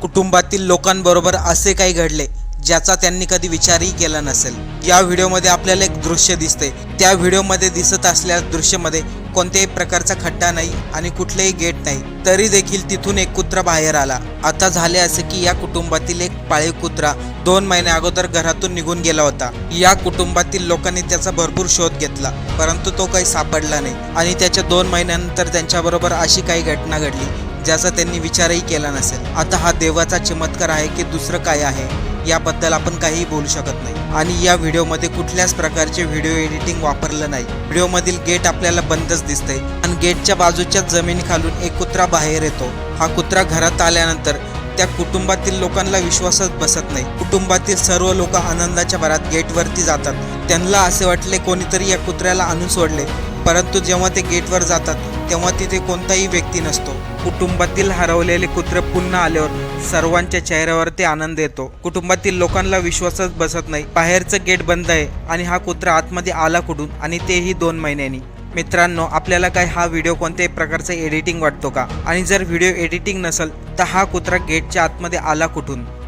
कुटुंबातील लोकांबरोबर असे काही घडले ज्याचा त्यांनी कधी विचारही केला नसेल. या व्हिडिओमध्ये आपल्याला एक दृश्य दिसते. त्या व्हिडिओमध्ये दिसत असलेल्या दृश्यामध्ये कोणत्याही प्रकारचा खड्डा नाही आणि कुठलेही गेट नाही. तरी देखील तिथून एक कुत्रा बाहेर आला. आता झाले असे की या कुटुंबातील एक पाळीव कुत्रा दोन महिन्या अगोदर घरातून निघून गेला होता. या कुटुंबातील लोकांनी त्याचा भरपूर शोध घेतला परंतु तो काही सापडला नाही आणि त्याच्या दोन महिन्यानंतर त्यांच्याबरोबर अशी काही घटना घडली ज्याचा त्यांनी विचारही केला नसेल. आता हा देवाचा चमत्कार आहे की दुसरं काय आहे याबद्दल आपण काहीही बोलू शकत नाही. आणि या व्हिडिओमध्ये कुठल्याच प्रकारचे व्हिडिओ एडिटिंग वापरलं नाही. व्हिडिओमधील गेट आपल्याला बंदच दिसतंय आणि गेटच्या बाजूच्या जमिनी खालून एक कुत्रा बाहेर येतो. हा कुत्रा घरात आल्यानंतर त्या कुटुंबातील लोकांना विश्वासच बसत नाही. कुटुंबातील सर्व लोक आनंदाच्या भरात गेटवरती जातात. त्यांना असे वाटले कोणीतरी या कुत्र्याला आणून सोडले. परंतु जेव्हा ते गेटवर जातात तेव्हा तिथे कोणताही व्यक्ती नसतो. कुटुंबातील हरवलेले कुत्रे पुन्हा आल्यावर सर्वांच्या चेहऱ्यावर ते आनंद येतो. कुटुंबातील लोकांना विश्वासच बसत नाही. बाहेरचं गेट बंद आहे आणि हा कुत्रा आतमध्ये आला कुठून आणि तेही दोन महिन्यांनी. मित्रांनो आपल्याला काय हा व्हिडिओ कोणत्याही प्रकारचा एडिटिंग वाटतो का? आणि जर व्हिडिओ एडिटिंग नसेल तर हा कुत्रा गेटच्या आतमध्ये आला कुठून?